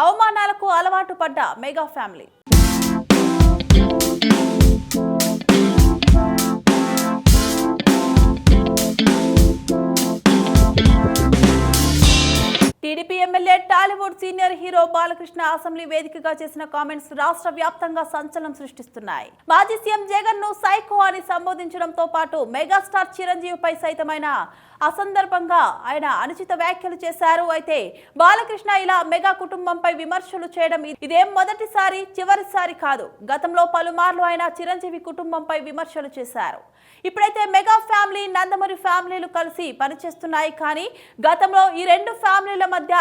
అవమానాలకు అలవాటు పడ్డ mega family. Tollywood senior hero Balakrishna assembly వేదికగా చేసిన కామెంట్స్ రాష్ట్ర వ్యాప్తంగా సంచలనం సృష్టిస్తున్నాయి. మాజీ సీఎం జగన్ను సైకో అని సంబోధించడంతో పాటు మెగాస్టార్ చిరంజీవిపై సైతమైన అసందర్భంగా ఆయన అనుచిత వ్యాఖ్యలు చేశారు. అయితే బాలకృష్ణ ఇలా మెగా కుటుంబంపై విమర్శలు చేయడం ఇదేం మొదటిసారి చివరిసారి కాదు. గతంలో పలుమార్లు ఆయన చిరంజీవి కుటుంబంపై విమర్శలు చేశారు. ఇప్పుడైతే మెగా ఫ్యామిలీ నందమూరి ఫ్యామిలీలు కలిసి పనిచేస్తున్నాయి. కానీ గతంలో ఈ రెండు ఫ్యామిలీల మధ్య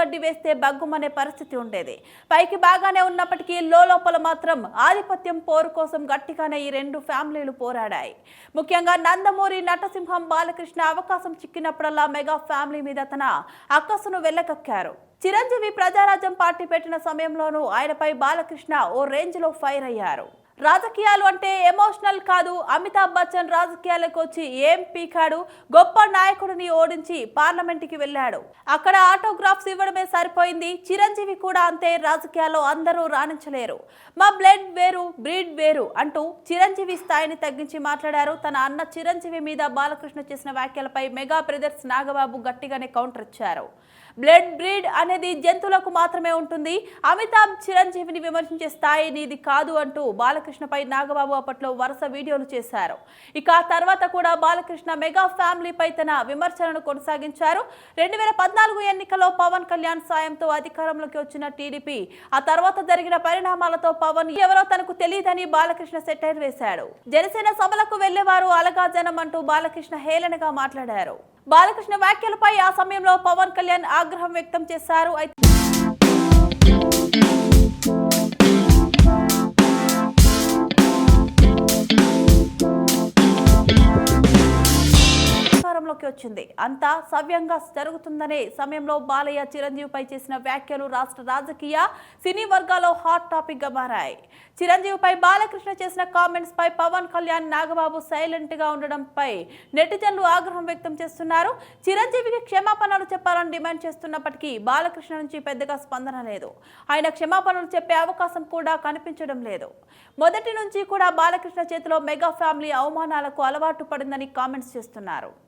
గడ్డి వేస్తే బగ్గుమనే పరిస్థితి ఉండేది. పైకి బాగానే ఉన్నప్పటికీ లోపల మాత్రం ఆధిపత్యం పోరు కోసం గట్టిగానే ఈ రెండు ఫ్యామిలీలు పోరాడాయి. ముఖ్యంగా నందమూరి నటసింహం బాలకృష్ణ అవకాశం చిక్కినప్పుడల్లా మెగా ఫ్యామిలీ మీద తన అక్కసును వెళ్ళకక్కారు చిరంజీవి ప్రజారాజ్యం పార్టీ పెట్టిన సమయంలోనూ ఆయనపై బాలకృష్ణ ఓ రేంజ్లో ఫైర్ అయ్యారు. రాజకీయాలు అంటే ఎమోషనల్ కాదు. అమితాబ్ బచ్చన్ రాజకీయాలకు వచ్చి ఏం పీకాడు? గొప్ప నాయకుడిని ఓడించి పార్లమెంట్కి వెళ్ళాడు. అక్కడ ఆటోగ్రాఫ్స్ ఇవ్వడమే సరిపోయింది. చిరంజీవి కూడా అంతే రాజకీయాల్లో అందరూ రాణించలేరు. మా బ్లడ్ వేరు బ్రీడ్ వేరు అంటూ చిరంజీవి స్థాయిని తగ్గించి మాట్లాడారు. తన అన్న చిరంజీవి మీద బాలకృష్ణ చేసిన వ్యాఖ్యలపై మెగా బ్రదర్స్ నాగబాబు గట్టిగానే కౌంటర్ ఇచ్చారు. బ్లడ్ బ్రీడ్ అనేది జంతువులకు మాత్రమే ఉంటుంది. అమితాబ్ చిరంజీవిని విమర్శించే స్థాయి నీది కాదు అంటూ బాలకృష్ణ బాలకృష్ణపై నాగబాబు అప్పట్లో వరుస వీడియోలు చేశారు. ఇక ఆ తర్వాత కూడా బాలకృష్ణ మెగా ఫ్యామిలీపై తన విమర్శలను కొనసాగించారు. రెండు వేల పద్నాలుగు ఎన్నికల్లో పవన్ కళ్యాణ్ సాయంతో అధికారంలోకి వచ్చిన టీడీపీ ఆ తర్వాత జరిగిన పరిణామాలతో పవన్ ఎవరో తనకు తెలియదని బాలకృష్ణ సెటైర్ వేశాడు. జనసేన సభలకు వెళ్ళేవారు అలగా జనం అంటూ బాలకృష్ణ హేళనగా మాట్లాడారు. బాలకృష్ణ వ్యాఖ్యలపై ఆ సమయంలో పవన్ కళ్యాణ్ ఆగ్రహం వ్యక్తం చేశారు. అయితే అధికారంలోకి వచ్చింది. అంతా సవ్యంగా జరుగుతుందనే సమయంలో బాలయ్య చిరంజీవిపై చేసిన వ్యాఖ్యలు రాష్ట్ర రాజకీయ సినీ వర్గాల్లో హాట్ టాపిక్గా మారాయి. చిరంజీవిపై బాలకృష్ణ చేసిన కామెంట్స్ పై పవన్ కళ్యాణ్ నాగబాబు సైలెంట్గా ఉండడంపై నెటిజన్లు ఆగ్రహం వ్యక్తం చేస్తున్నారు. చిరంజీవికి క్షమాపణలు చెప్పాలని డిమాండ్ చేస్తున్నప్పటికీ బాలకృష్ణ నుంచి పెద్దగా స్పందన లేదు. ఆయన క్షమాపణలు చెప్పే అవకాశం కూడా కనిపించడం లేదు. మొదటి నుంచి కూడా బాలకృష్ణ చేతిలో మెగా ఫ్యామిలీ అవమానాలకు అలవాటు పడిందని కామెంట్స్ చేస్తున్నారు.